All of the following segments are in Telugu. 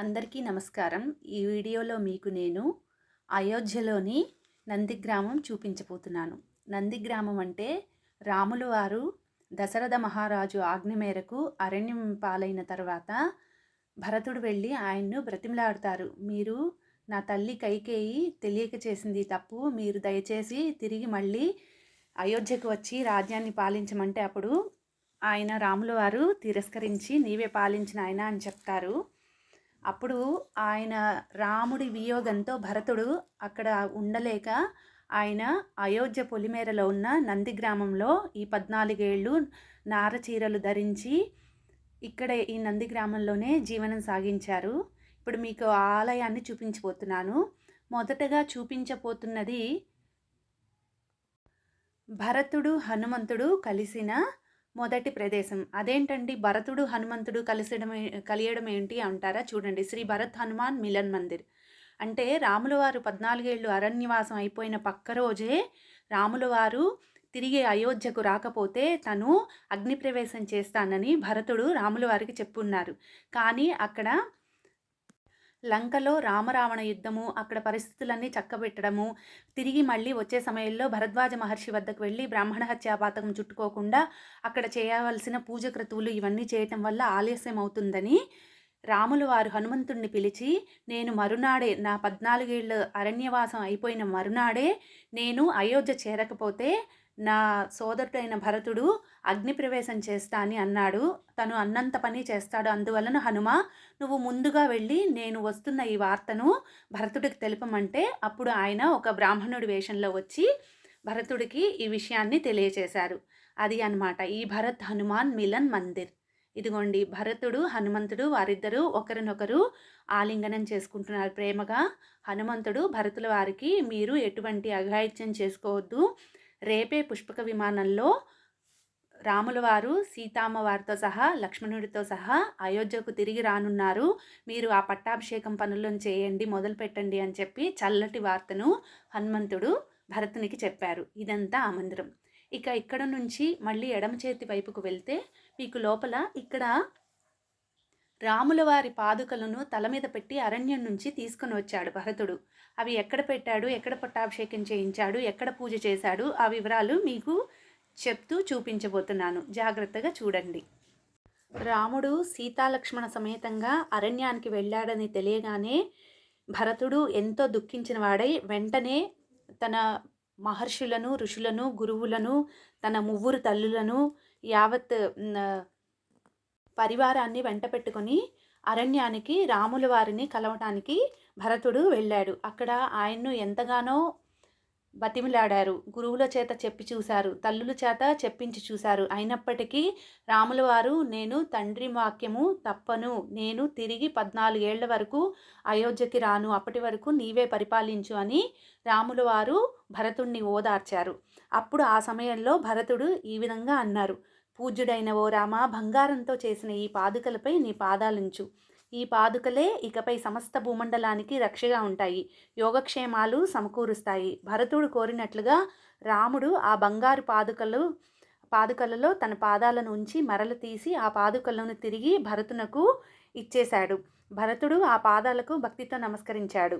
అందరికీ నమస్కారం. ఈ వీడియోలో మీకు నేను అయోధ్యలోని నందిగ్రామం చూపించబోతున్నాను. నందిగ్రామం అంటే రాములు వారు దశరథ మహారాజు ఆజ్ఞ మేరకు అరణ్యం పాలైన తర్వాత భరతుడు వెళ్ళి ఆయన్ను బ్రతిమలాడతారు. మీరు నా తల్లి కైకేయి తెలియక చేసింది తప్పు. మీరు దయచేసి తిరిగి మళ్ళీ అయోధ్యకు వచ్చి రాజ్యాన్ని పాలించమంటే అప్పుడు ఆయన రాముల వారు తిరస్కరించి నీవే పాలించిన ఆయన అని చెప్తారు. అప్పుడు ఆయన రాముడి వియోగంతో భరతుడు అక్కడ ఉండలేక ఆయన అయోధ్య పొలిమేరలో ఉన్న నంది గ్రామంలో ఈ పద్నాలుగేళ్ళు నారచీరలు ధరించి ఇక్కడ ఈ నంది గ్రామంలోనే జీవనం సాగించారు. ఇప్పుడు మీకు ఆ ఆలయాన్ని చూపించబోతున్నాను. మొదటగా చూపించబోతున్నది భరతుడు హనుమంతుడు కలిసిన మొదటి ప్రదేశం. అదేంటండి? భరతుడు హనుమంతుడు కలిసడం కలియడం ఏంటి అంటారా? చూడండి. శ్రీ భరత్ హనుమాన్ మిలన్ మందిర్. అంటే రాముల వారు పద్నాలుగేళ్ళు అరణ్యవాసం అయిపోయిన పక్క రోజే రాముల వారు తిరిగి అయోధ్యకు రాకపోతే తను అగ్నిప్రవేశం చేస్తానని భరతుడు రాముల వారికి చెప్పున్నారు. కానీ అక్కడ లంకలో రామరావణ యుద్ధము అక్కడ పరిస్థితులన్నీ చక్కబెట్టడము తిరిగి మళ్ళీ వచ్చే సమయంలో భరద్వాజ మహర్షి వద్దకు వెళ్ళి బ్రాహ్మణ హత్యాపాతకం చుట్టుకోకుండా అక్కడ చేయవలసిన పూజ క్రతువులు ఇవన్నీ చేయటం వల్ల ఆలస్యం అవుతుందని రాములు వారు హనుమంతుణ్ణి పిలిచి నేను మరునాడే నా పద్నాలుగేళ్ళ అరణ్యవాసం అయిపోయిన మరునాడే నేను అయోధ్య చేరకపోతే నా సోదరుడైన భరతుడు అగ్నిప్రవేశం చేస్తా అని అన్నాడు. తను అన్నంత పని చేస్తాడు. అందువలన హనుమ నువ్వు ముందుగా వెళ్ళి నేను వస్తున్న ఈ వార్తను భరతుడికి తెలుపమంటే అప్పుడు ఆయన ఒక బ్రాహ్మణుడి వేషంలో వచ్చి భరతుడికి ఈ విషయాన్ని తెలియచేశారు. అది అన్నమాట. ఈ భరత్ హనుమాన్ మిలన్ మందిర్. ఇదిగోండి భరతుడు హనుమంతుడు వారిద్దరూ ఒకరినొకరు ఆలింగనం చేసుకుంటున్నారు. ప్రేమగా హనుమంతుడు భరతుల వారికి మీరు ఎటువంటి అఘాయిత్యం చేసుకోవద్దు. రేపే పుష్పక విమానంలో రాముల వారు వారితో సహా లక్ష్మణుడితో సహా అయోధ్యకు తిరిగి రానున్నారు. మీరు ఆ పట్టాభిషేకం పనులను చేయండి మొదలు పెట్టండి అని చెప్పి చల్లటి వార్తను హనుమంతుడు భరతునికి చెప్పారు. ఇదంతా ఆ మందిరం. ఇక ఇక్కడ నుంచి మళ్ళీ ఎడమ చేతి వైపుకు వెళ్తే మీకు లోపల ఇక్కడ రాముల వారి పాదుకలను తల మీద పెట్టి అరణ్యం నుంచి తీసుకొని వచ్చాడు భరతుడు. అవి ఎక్కడ పెట్టాడు? ఎక్కడ పట్టాభిషేకం చేయించాడు? ఎక్కడ పూజ చేశాడు? ఆ వివరాలు మీకు చెప్తూ చూపించబోతున్నాను. జాగ్రత్తగా చూడండి. రాముడు సీతాలక్ష్మణ సమేతంగా అరణ్యానికి వెళ్ళాడని తెలియగానే భరతుడు ఎంతో దుఃఖించిన వాడై వెంటనే తన మహర్షులను ఋషులను గురువులను తన మువ్వురు తల్లులను యావత్ పరివారాన్ని వెంట పెట్టుకొని అరణ్యానికి రాముల వారిని కలవటానికి భరతుడు వెళ్ళాడు. అక్కడ ఆయన్ను ఎంతగానో బతిమిలాడారు. గురువుల చేత చెప్పి చూశారు. తల్లుల చేత చెప్పించి చూశారు. అయినప్పటికీ రాముల వారు నేను తండ్రి వాక్యము తప్పను. నేను తిరిగి పద్నాలుగేళ్ళ వరకు అయోధ్యకి రాను. అప్పటి వరకు నీవే పరిపాలించు అని రాముల వారు భరతుణ్ణి ఓదార్చారు. అప్పుడు ఆ సమయంలో భరతుడు ఈ విధంగా అన్నారు. పూజ్యుడైన ఓ రామ బంగారంతో చేసిన ఈ పాదుకలపై నీ పాదాలుంచు ఈ పాదుకలే ఇకపై సమస్త భూమండలానికి రక్షగా ఉంటాయి. యోగక్షేమాలు సమకూరుస్తాయి. భరతుడు కోరినట్లుగా రాముడు ఆ బంగారు పాదుకలు పాదుకలలో తన పాదాలను ఉంచి మరల తీసి ఆ పాదుకలను తిరిగి భరతునకు ఇచ్చేశాడు. భరతుడు ఆ పాదాలకు భక్తితో నమస్కరించాడు.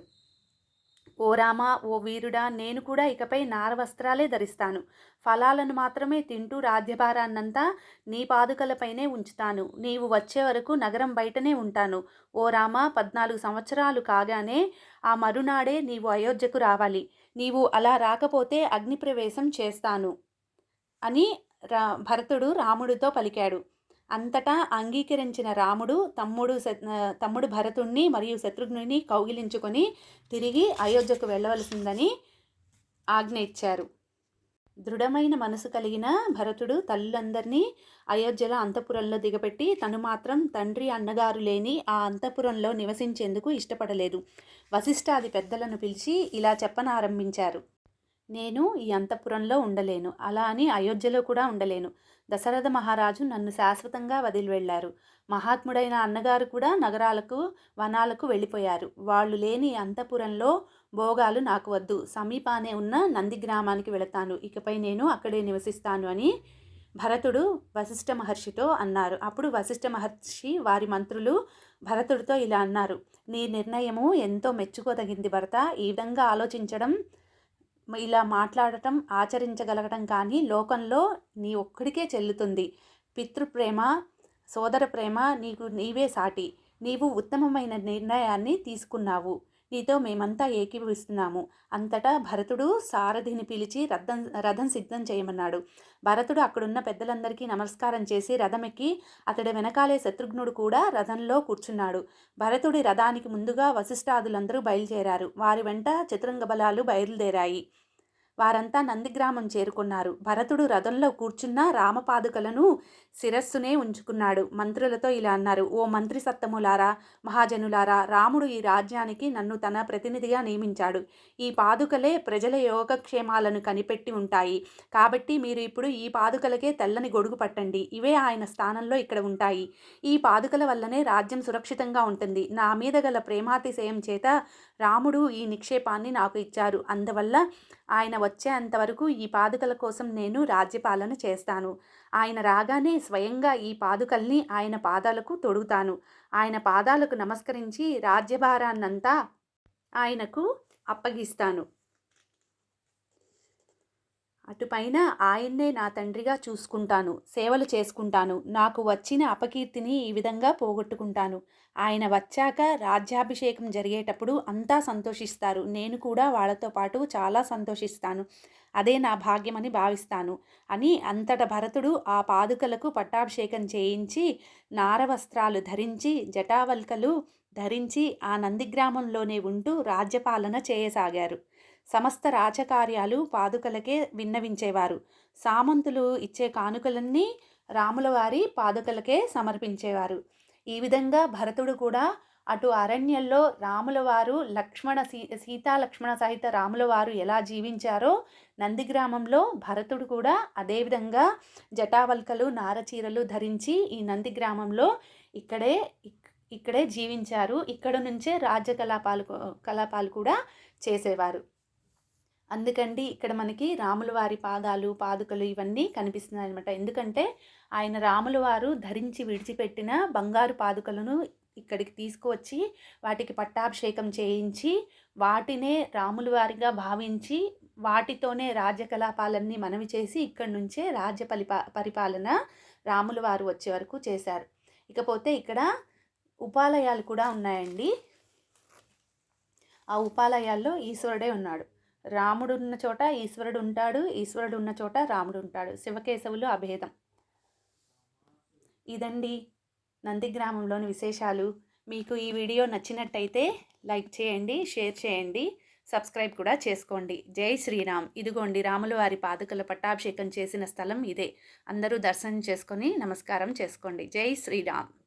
ఓ రామా ఓ వీరుడా నేను కూడా ఇకపై నార వస్త్రాలే ధరిస్తాను. ఫలాలను మాత్రమే తింటూ రాజ్యభారాన్నంతా నీ పాదుకలపైనే ఉంచుతాను. నీవు వచ్చే వరకు నగరం బయటనే ఉంటాను. ఓ రామా పద్నాలుగు సంవత్సరాలు కాగానే ఆ మరునాడే నీవు అయోధ్యకు రావాలి. నీవు అలా రాకపోతే అగ్నిప్రవేశం చేస్తాను. అని రా భరతుడు రాముడితో పలికాడు. అంతటా అంగీకరించిన రాముడు తమ్ముడు తమ్ముడు భరతుణ్ణి మరియు శత్రుఘ్నుని కౌగిలించుకొని తిరిగి అయోధ్యకు వెళ్ళవలసిందని ఆజ్ఞ ఇచ్చారు దృఢమైన మనసు కలిగిన భరతుడు తల్లులందరినీ అయోధ్యలో అంతఃపురంలో దిగపెట్టి తను మాత్రం తండ్రి అన్నగారు లేని ఆ అంతఃపురంలో నివసించేందుకు ఇష్టపడలేదు. వశిష్ఠాది పెద్దలను పిలిచి ఇలా చెప్పనారంభించారు. నేను ఈ అంతఃపురంలో ఉండలేను. అలా అని అయోధ్యలో కూడా ఉండలేను. దశరథ మహారాజు నన్ను శాశ్వతంగా వదిలి వెళ్ళారు మహాత్ముడైన అన్నగారు కూడా నగరాలకు వనాలకు వెళ్ళిపోయారు. వాళ్ళు లేని అంతఃపురంలో భోగాలు నాకు వద్దు. సమీపానే ఉన్న నంది గ్రామానికి వెళతాను. ఇకపై నేను అక్కడే నివసిస్తాను అని భరతుడు వశిష్ఠ మహర్షితో అన్నారు. అప్పుడు వశిష్ఠ మహర్షి వారి మంత్రులు భరతుడితో ఇలా అన్నారు. నీ నిర్ణయము ఎంతో మెచ్చుకోదగింది భరత. ఈ విధంగా ఆలోచించడం ఇలా మాట్లాడటం ఆచరించగలగటం కానీ లోకంలో నీ ఒక్కడికే చెల్లుతుంది. పితృప్రేమ సోదర ప్రేమ నీకు నీవే సాటి. నీవు ఉత్తమమైన నిర్ణయాన్ని తీసుకున్నావు. నీతో మేమంతా ఏకీభవిస్తున్నాము. అంతటా భరతుడు సారథిని పిలిచి రథం రథం సిద్ధం చేయమన్నాడు. భరతుడు అక్కడున్న పెద్దలందరికీ నమస్కారం చేసి రథమెక్కి అతడి వెనకాలే శత్రుఘ్నుడు కూడా రథంలో కూర్చున్నాడు. భరతుడి రథానికి ముందుగా వశిష్ఠాదులందరూ బయలుదేరారు. వారి వెంట చతురంగ బలాలు బయలుదేరాయి. వారంతా నందిగ్రామం చేరుకున్నారు. భరతుడు రథంలో కూర్చున్న రామపాదుకలను శిరస్సునే ఉంచుకున్నాడు. మంత్రులతో ఇలా అన్నారు ఓ మంత్రి సత్తములారా మహాజనులారా రాముడు ఈ రాజ్యానికి నన్ను తన ప్రతినిధిగా నియమించాడు. ఈ పాదుకలే ప్రజల యోగక్షేమాలను కనిపెట్టి ఉంటాయి. కాబట్టి మీరు ఇప్పుడు ఈ పాదుకలకే తెల్లని గొడుగు పట్టండి. ఇవే ఆయన స్థానంలో ఇక్కడ ఉంటాయి. ఈ పాదుకల వల్లనే రాజ్యం సురక్షితంగా ఉంటుంది. నా మీద గల ప్రేమాతిశయం చేత రాముడు ఈ నిక్షేపాన్ని నాకు ఇచ్చారు. అందువల్ల ఆయన వచ్చేంతవరకు ఈ పాదుకల కోసం నేను రాజ్యపాలన చేస్తాను. ఆయన రాగానే స్వయంగా ఈ పాదుకల్ని ఆయన పాదాలకు తొడుగుతాను. ఆయన పాదాలకు నమస్కరించి రాజ్యభారాన్నంతా ఆయనకు అప్పగిస్తాను. అటుపైన ఆయన్నే నా తండ్రిగా చూసుకుంటాను సేవలు చేసుకుంటాను. నాకు వచ్చిన అపకీర్తిని ఈ విధంగా పోగొట్టుకుంటాను. ఆయన వచ్చాక రాజ్యాభిషేకం జరిగేటప్పుడు అంతా సంతోషిస్తారు. నేను కూడా వాళ్ళతో పాటు చాలా సంతోషిస్తాను. అదే నా భాగ్యమని భావిస్తాను అని అంతట భరతుడు ఆ పాదుకలకు పట్టాభిషేకం చేయించి నారవస్త్రాలు ధరించి జటావల్కలు ధరించి ఆ నందిగ్రామంలోనే ఉంటూ రాజ్యపాలన చేయసాగారు. సమస్త రాజకార్యాలు పాదుకలకే విన్నవించేవారు. సామంతులు ఇచ్చే కానుకలన్నీ రాములవారి పాదుకలకే సమర్పించేవారు. ఈ విధంగా భరతుడు కూడా అటు అరణ్యంలో రాములవారు లక్ష్మణ సీ సీతా లక్ష్మణ సహిత రాములవారు ఎలా జీవించారో నందిగ్రామంలో భరతుడు కూడా అదేవిధంగా జటావల్కలు నారచీరలు ధరించి ఈ నందిగ్రామంలో ఇక్కడే ఇక్కడే జీవించారు. ఇక్కడ నుంచే రాజ్య కలాపాలు కలాపాలు కూడా చేసేవారు. అందుకండి ఇక్కడ మనకి రాముల వారి పాదాలు పాదుకలు ఇవన్నీ కనిపిస్తున్నాయి అనమాట ఎందుకంటే ఆయన రాముల వారు ధరించి విడిచిపెట్టిన బంగారు పాదుకలను ఇక్కడికి తీసుకువచ్చి వాటికి పట్టాభిషేకం చేయించి వాటినే రాముల వారిగా భావించి వాటితోనే రాజ్యకలాపాలన్నీ మనవి చేసి ఇక్కడి నుంచే రాజ్య పరిపా పరిపాలన రాముల వారు వచ్చే వరకు చేశారు. ఇకపోతే ఇక్కడ ఉపాలయాలు కూడా ఉన్నాయండి. ఆ ఉపాలయాల్లో ఈశ్వరుడే ఉన్నాడు. రాముడు ఉన్న చోట ఈశ్వరుడు ఉంటాడు ఈశ్వరుడు ఉన్న చోట రాముడు ఉంటాడు శివకేశవులు అభేదం. ఇదండి నందిగ్రామంలోని విశేషాలు. మీకు ఈ వీడియో నచ్చినట్టయితే లైక్ చేయండి షేర్ చేయండి సబ్స్క్రైబ్ కూడా చేసుకోండి. జై శ్రీరామ్. ఇదిగోండి రాముల వారి పాదుకల పట్టాభిషేకం చేసిన స్థలం ఇదే. అందరూ దర్శనం చేసుకొని నమస్కారం చేసుకోండి. జై శ్రీరామ్.